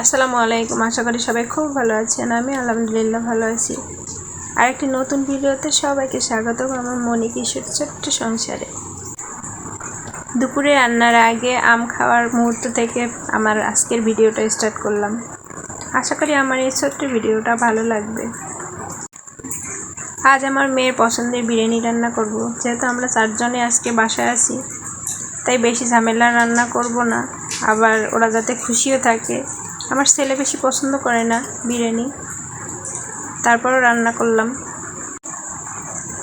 আসসালামু আলাইকুম, আশা করি সবাই খুব ভালো আছেন। আমি আলহামদুলিল্লাহ ভালো আছি। আর একটি নতুন ভিডিওতে সবাইকে স্বাগত। আমার মনি কিশোর ছোট্ট সংসারে। দুপুরে রান্নার আগে আম খাওয়ার মুহূর্ত থেকে আমার আজকের ভিডিওটা স্টার্ট করলাম। আশা করি আমার এই ছোট্ট ভিডিওটা ভালো লাগবে। আজ আমার মেয়ের পছন্দের বিরিয়ানি রান্না করব। যেহেতু আমরা চারজনে আজকে বাসায় আছি, তাই বেশি ঝামেলা রান্না করব না। আবার ওরা যাতে খুশিও থাকে আমার ছেলে বেশি পছন্দ করে না বিরিয়ানি। তারপরও রান্না করলাম।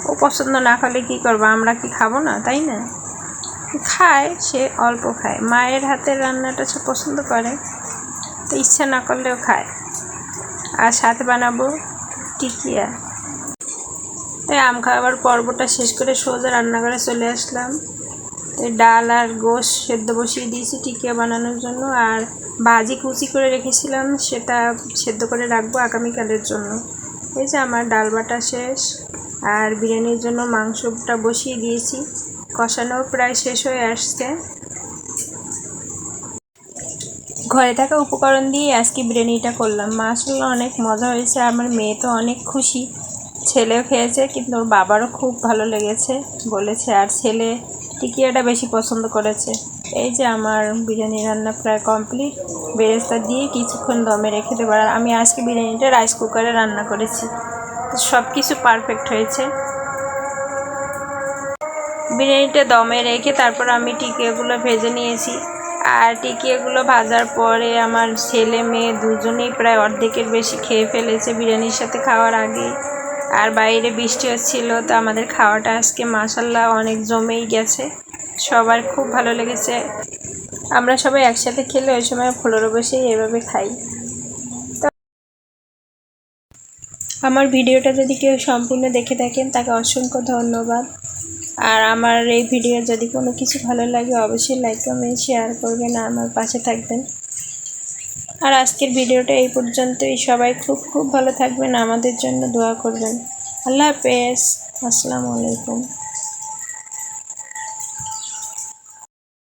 ও পছন্দ না করলে কী করব? আমরা কি খাব না, তাই না? খায়, সে অল্প খায়। মায়ের হাতের রান্নাটা সে পছন্দ করে, তো ইচ্ছা না করলেও খায়। আর সাথে বানাবো টিকিয়া। তাই আম খাওয়ার পর্বটা শেষ করে সোজা রান্নাঘরে চলে আসলাম। ডাল আর গোশ সেদ্ধ বসিয়ে দিয়েছি টিকিয়া বানানোর জন্য। আর ভাজি কুচি করে রেখেছিলাম, সেটা সেদ্ধ করে রাখব আগামীকালের জন্য। এই যে আমার ডাল বাটা শেষ। আর বিরিয়ানির জন্য মাংসটা বসিয়ে দিয়েছি। কষানো প্রায় শেষ হয়ে আসছে। ঘরে থাকা উপকরণ দিয়ে আজকে বিরিয়ানিটা করলাম। মাসাল্লাহ অনেক মজা হয়েছে। আমার মেয়ে তো অনেক খুশি। ছেলেও খেয়েছে, কিন্তু ওর বাবারও খুব ভালো লেগেছে, বলেছে, আর ছেলে টিকিয়াটা বেশি পছন্দ করেছে। এই যে আমার বিরিয়ানি রান্না প্রায় কমপ্লিট। বেরেস্তা দিয়ে কিছুক্ষণ দমে রেখে দেবো। আর আমি আজকে বিরিয়ানিটা রাইস কুকারে রান্না করেছি। সব কিছু পারফেক্ট হয়েছে। বিরিয়ানিটা দমে রেখে তারপর আমি টিকিয়াগুলো ভেজে নিয়েছি। আর টিকিয়াগুলো ভাজার পরে আমার ছেলে মেয়ে দুজনেই প্রায় অর্ধেকের বেশি খেয়ে ফেলেছে বিরিয়ানির সাথে খাওয়ার আগে আর বাইরে বৃষ্টি হচ্ছিল, তো আমাদের খাওয়াটা আজকে মাসাল্লাহ অনেক জমেই গেছে। সবার খুব ভালো লেগেছে। আমরা সবাই একসাথে খেলে ওই সময় ফ্লোরে বসেই এভাবে খাই। আমার ভিডিওটা যদি কেউ সম্পূর্ণ দেখে থাকেন, তাকে অসংখ্য ধন্যবাদ। আর আমার এই ভিডিও যদি কোনো কিছু ভালো লাগে, অবশ্যই লাইক কমেন্ট শেয়ার করবেন আর আমার পাশে থাকবেন। আর আজকের ভিডিওটা এই পর্যন্তই। সবাই খুব খুব ভালো থাকবেন, আমাদের জন্য দোয়া করবেন। আল্লাহ হাফেজ। আসসালামু আলাইকুম।